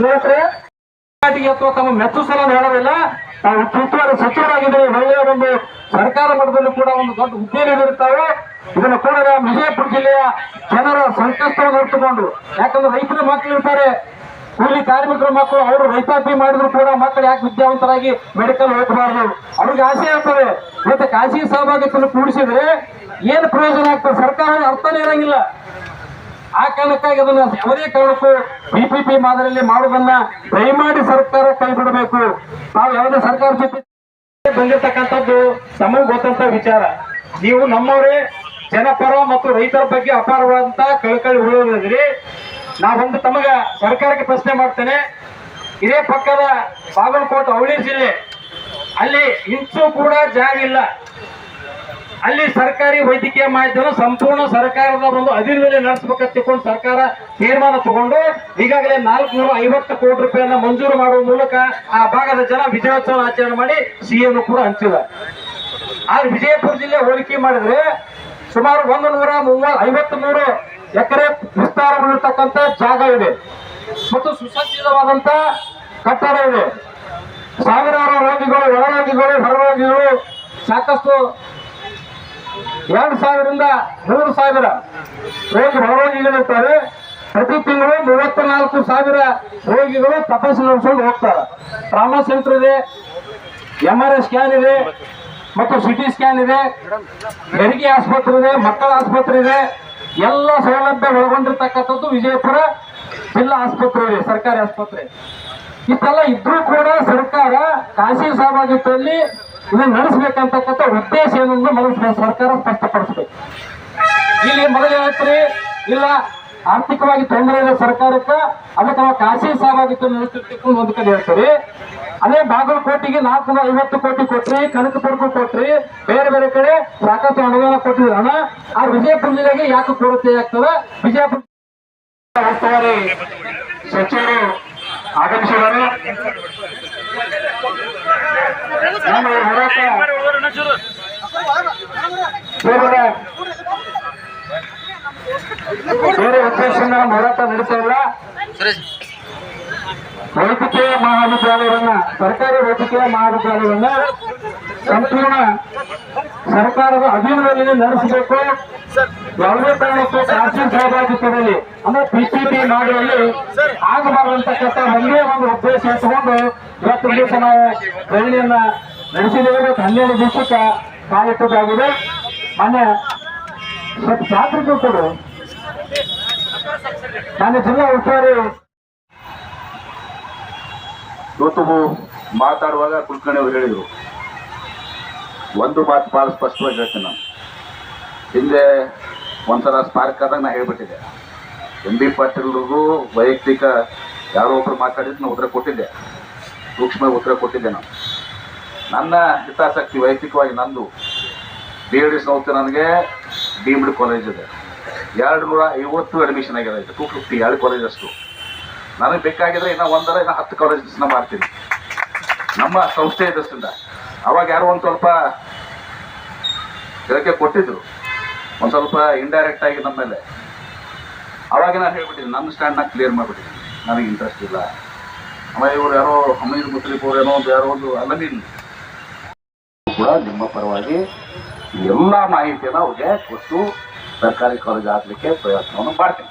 ಸ್ನೇಹಿತರೆ ಅಥವಾ ತಮ್ಮ ಮೆಚ್ಚು ಸಲ ಹೇಳೋದಿಲ್ಲ. ತಾವು ಉಸ್ತುವಾರಿ ಸಚಿವರಾಗಿದ್ದರೆ ಒಳ್ಳೆಯ ಒಂದು ಸರ್ಕಾರ ಮಟ್ಟದಲ್ಲಿ ಕೂಡ ಒಂದು ದೊಡ್ಡ ಹುದ್ದೆಗಳಿರುತ್ತವೆ ಇರ್ತಾವೆ ಇದನ್ನು ಕೂಡ ವಿಜಯಪುರ ಜಿಲ್ಲೆಯ ಜನರ ಸಂಕಷ್ಟವನ್ನು ಹೊರತುಕೊಂಡು, ಯಾಕಂದ್ರೆ ರೈತರ ಮಕ್ಕಳು ಇರ್ತಾರೆ. ಕೂಲಿ ಕಾರ್ಮಿಕರ ಮಕ್ಕಳು, ಅವರು ರೈತಾಪಿ ಮಾಡಿದ್ರು ಕೂಡ ಮಕ್ಕಳು ಯಾಕೆ ವಿದ್ಯಾವಂತರಾಗಿ ಮೆಡಿಕಲ್ ಹೋಗಬಾರ್ದು ಅವ್ರಿಗೆ ಆಸೆ ಆಗ್ತದೆ. ಮತ್ತೆ ಖಾಸಗಿ ಸಹಭಾಗಿತ್ವವನ್ನು ಕೂಡಿಸಿದ್ರೆ ಏನು ಪ್ರಯೋಜನ ಆಗ್ತದೆ? ಸರ್ಕಾರ ಅರ್ಥನೇ ಇರಂಗಿಲ್ಲ. ಆ ಕಾರಣಕ್ಕಾಗಿ ಅದನ್ನ ಯಾವುದೇ ಕಾರಣಕ್ಕೂ ಬಿಪಿಪಿ ಮಾದರಿಯಲ್ಲಿ ಮಾಡುವುದನ್ನ ದಯಮಾಡಿ ಸರ್ಕಾರ ಕೈ ಬಿಡಬೇಕು ನಾವು ಯಾವುದೇ ಸರ್ಕಾರ ಜೊತೆ ಬಂದಿರತಕ್ಕಂಥದ್ದು ನಮಗೂ ಗೊತ್ತಂತ ವಿಚಾರ. ನೀವು ನಮ್ಮವರೇ ಜನಪರ ಮತ್ತು ರೈತರ ಬಗ್ಗೆ ಅಪಾರವಾದಂತ ಕಳಕಳಿ ಉಳಿಯೋದ್ರಿ ನಾವೊಂದು ತಮಗ ಸರ್ಕಾರಕ್ಕೆ ಪ್ರಶ್ನೆ ಮಾಡ್ತೇನೆ. ಇದೇ ಪಕ್ಕದ ಬಾಗಲಕೋಟೆ, ಅವಳಿ ಜಿಲ್ಲೆ. ಅಲ್ಲಿ ಇಂಚು ಕೂಡ ಜಾಗ ಇಲ್ಲ. ಅಲ್ಲಿ ಸರ್ಕಾರಿ ವೈದ್ಯಕೀಯ ಮಾಹಿತಿಯನ್ನು ಸಂಪೂರ್ಣ ಸರ್ಕಾರದ ಒಂದು ಅಧೀನದಲ್ಲಿ ನಡೆಸಬೇಕಂತ ಸರ್ಕಾರ ತೀರ್ಮಾನ ತಗೊಂಡು ಈಗಾಗಲೇ ನಾಲ್ಕುನೂರ ಐವತ್ತು ಕೋಟಿ ರೂಪಾಯಿಯನ್ನ ಮಂಜೂರು ಮಾಡುವ ಮೂಲಕ ಆ ಭಾಗದ ಜನ ವಿಜಯೋತ್ಸವ ಆಚರಣೆ ಮಾಡಿ ಸಿಎಂ ಕೂಡ ಹಂಚಿದ. ಆದ್ರೆ ವಿಜಯಪುರ ಜಿಲ್ಲೆ ಹೋಲಿಕೆ ಮಾಡಿದ್ರೆ ಸುಮಾರು ಒಂದು ನೂರ ಮೂವ ಐವತ್ತು ಮೂರು ಎಕರೆ ವಿಸ್ತಾರಗೊಳ್ಳಿರ್ತಕ್ಕಂಥ ಜಾಗ ಇದೆ. ಮತ್ತು ಸುಸಜ್ಜಿತವಾದಂತ ಕಟ್ಟಡ ಇದೆ. ಸಾವಿರಾರು ರೋಗಿಗಳು, ಒಳರೋಗಿಗಳು ರೋಗಿಗಳು ಹೊರ ರೋಗಿಗಳು ಸಾಕಷ್ಟು ಎರಡು ಸಾವಿರದಿಂದ ಮೂರು ಸಾವಿರ. ರೋಗಿ ಹೊರರೋಗಿಗಳಿರ್ತಾರೆ ಪ್ರತಿ ತಿಂಗಳು ಮೂವತ್ತ ನಾಲ್ಕು ಸಾವಿರ ರೋಗಿಗಳು ತಪಾಸಣೆ ನಡೆಸ್ಕೊಂಡು ಹೋಗ್ತಾರೆ. ಟ್ರಾಮಾ ಸೆಂಟರ್ ಇದೆ ಎಂ ಆರ್ ಐ ಸ್ಕ್ಯಾನ್ ಇದೆ, ಮತ್ತು ಸಿಟಿ ಸ್ಕ್ಯಾನ್ ಇದೆ. ಹೆರಿಗೆ ಆಸ್ಪತ್ರೆ ಇದೆ, ಮಕ್ಕಳ ಆಸ್ಪತ್ರೆ ಇದೆ. ಎಲ್ಲ ಸೌಲಭ್ಯ ಒಳಗೊಂಡಿರ್ತಕ್ಕಂಥದ್ದು ವಿಜಯಪುರ ಜಿಲ್ಲಾ ಆಸ್ಪತ್ರೆ ಇದೆ, ಸರ್ಕಾರಿ ಆಸ್ಪತ್ರೆ. ಇಷ್ಟೆಲ್ಲ ಇದ್ರೂ ಕೂಡ ಸರ್ಕಾರ ಖಾಸಗಿ ಸಹಭಾಗಿತ್ವದಲ್ಲಿ ಇದನ್ನ ನಡೆಸಬೇಕಂತಕ್ಕಂಥ ಉದ್ದೇಶ ಏನನ್ನು ಮೊದಲು ಸರ್ಕಾರ ಸ್ಪಷ್ಟಪಡಿಸಬೇಕು. ಇಲ್ಲಿ ಮೊದಲು ಹೇಳ್ತೀರಿ, ಇಲ್ಲ, ಆರ್ಥಿಕವಾಗಿ ತೊಂದರೆ ಇದೆ ಸರ್ಕಾರಕ್ಕೆ, ಅದಕ್ಕೆ ನಾವು ಖಾಸಗಿ ಸಹಭಾಗಿತ್ವ ನಡೆಸ್ತಿರ್ತಿಕೊಂಡು ಒಂದು ಕಡೆ ಹೇಳ್ತೀರಿ. ಅದೇ ಬಾಗಲಕೋಟೆಗೆ ನಾಲ್ಕುನೂರ ಐವತ್ತು ಕೋಟಿ ಕೊಟ್ರಿ, ಕನಕಪುರಕ್ಕೂ ಕೊಟ್ರಿ, ಬೇರೆ ಬೇರೆ ಕಡೆ ಸಾಕಷ್ಟು ಅನುದಾನ ಕೊಟ್ಟಿದ್ರು ಹಣ ಆ ವಿಜಯಪುರ ಜಿಲ್ಲೆಗೆ ಯಾಕೆ ಕೊರತೆ ಆಗ್ತದೆ? ವಿಜಯಪುರ ಸಚಿವರು ಆಗಮಿಸಿದ್ದಾರೆ. ನಮ್ಮ ಬೇರೆ ಬೇರೆ ಉದ್ದೇಶದಿಂದ ನಮ್ಮ ಹೋರಾಟ ನಡೀತಾ ಇಲ್ಲ. ವೈದ್ಯಕೀಯ ಮಹಾವಿದ್ಯಾಲಯವನ್ನ, ಸರ್ಕಾರಿ ವೈದ್ಯಕೀಯ ಮಹಾವಿದ್ಯಾಲಯವನ್ನ ಸಂಪೂರ್ಣ ಸರ್ಕಾರದ ಅಧೀನದಲ್ಲಿ ನಡೆಸಬೇಕು. ಯಾವುದೇ ಕಾರಣಕ್ಕೂ ಖಾಸಗಿ ಸಹಭಾಗಿತ್ವದಲ್ಲಿ ಅಂದ್ರೆ ಪಿಸಿಪಿ ಮಾಡುವಲ್ಲಿ ಆಗಬಾರದಂತಕ್ಕಂಥ ಒಂದೇ ಒಂದು ಉದ್ದೇಶ ಇಟ್ಟುಕೊಂಡು ಇವತ್ತು ದಿವಸ ನಾವು ಧರಣಿಯನ್ನ ನಡೆಸಿದ್ದೇವೆ. ಹನ್ನೆರಡು ದಿವಸಕ್ಕೆ ಕಾಲಿಟ್ಟದ್ದಾಗಿದೆ ಮೊನ್ನೆ ಸ್ವಲ್ಪ ಜಾತ್ರೆಗೂ ಕೂಡ. ನನ್ನ ಜಿಲ್ಲಾ ಉಸ್ತುವಾರಿ ಇವತ್ತು ಮಾತಾಡುವಾಗ ಕುಲಕರ್ಣಿ ಅವರು ಹೇಳಿದರು. ಒಂದು ಮಾತು ಭಾಳ ಸ್ಪಷ್ಟವಾಗಿ ಹೇಳ್ತೇನೆ ನಾನು. ಹಿಂದೆ ಒಂದ್ಸಲ ಸ್ಪಾರ್ಕ್ ಆದಾಗ ನಾ ಹೇಳ್ಬಿಟ್ಟಿದ್ದೆ. ಎಂ ಬಿ ಪಾಟೀಲ್ರಿಗೂ ವೈಯಕ್ತಿಕ ಯಾರೋ ಒಬ್ರು ಮಾತಾಡಿದ್ರೆ ನಾನು ಉತ್ತರ ಕೊಟ್ಟಿದ್ದೆ. ಸೂಕ್ಷ್ಮ ಉತ್ತರ ಕೊಟ್ಟಿದ್ದೆ ನಾನು. ನನ್ನ ಹಿತಾಸಕ್ತಿ ವೈಯಕ್ತಿಕವಾಗಿ ನಂದು. ಬಿ ಎಡ್ ಸಂಸ್ಥೆ ನನಗೆ ಡೀಮ್ಡ್ ಕಾಲೇಜ್ ಇದೆ. ಎರಡು ನೂರ ಐವತ್ತು ಅಡ್ಮಿಷನ್ ಆಗಿದೆ ಟೂ ಫಿಫ್ಟಿ ಎರಡು ಕಾಲೇಜ್ ಅಷ್ಟು. ನನಗೆ ಬೇಕಾಗಿದ್ರೆ ಇನ್ನು ಒಂದರ ಇನ್ನು ಹತ್ತು ಕಾಲೇಜಸ್ನ ಮಾಡ್ತೀನಿ. ನಮ್ಮ ಸಂಸ್ಥೆ ಇದರಿಂದ ಅವಾಗ ಯಾರೋ ಒಂದು ಸ್ವಲ್ಪ ಇದಕ್ಕೆ ಕೊಟ್ಟಿದ್ರು. ಒಂದು ಸ್ವಲ್ಪ ಇಂಡೈರೆಕ್ಟ್ ಆಗಿ ನಮ್ಮ ಮೇಲೆ. ಅವಾಗ ನಾನು ಹೇಳ್ಬಿಟ್ಟಿದ್ದೀನಿ ನನ್ನ ಸ್ಟ್ಯಾಂಡ್ನ ಕ್ಲಿಯರ್ ಮಾಡಿಬಿಟ್ಟಿದ್ದೀನಿ. ನನಗೆ ಇಂಟ್ರೆಸ್ಟ್ ಇಲ್ಲ. ಆಮೇಲೆ ಇವರು ಯಾರೋ ಅಮೀರ್ ಮುಸ್ಲಿಫ್ ಅವ್ರು ಏನೋ ಒಂದು ಯಾರೋ ಒಂದು ಅಲಮೀನ್ ಕೂಡ ನಿಮ್ಮ ಪರವಾಗಿ ಎಲ್ಲ ಮಾಹಿತಿಯನ್ನು ಅವ್ರಿಗೆ ಕೊಟ್ಟು ಸರ್ಕಾರಿ ಕಾಲೇಜ್ ಆಗಲಿಕ್ಕೆ ಪ್ರಯತ್ನವನ್ನು ಮಾಡ್ತೀನಿ.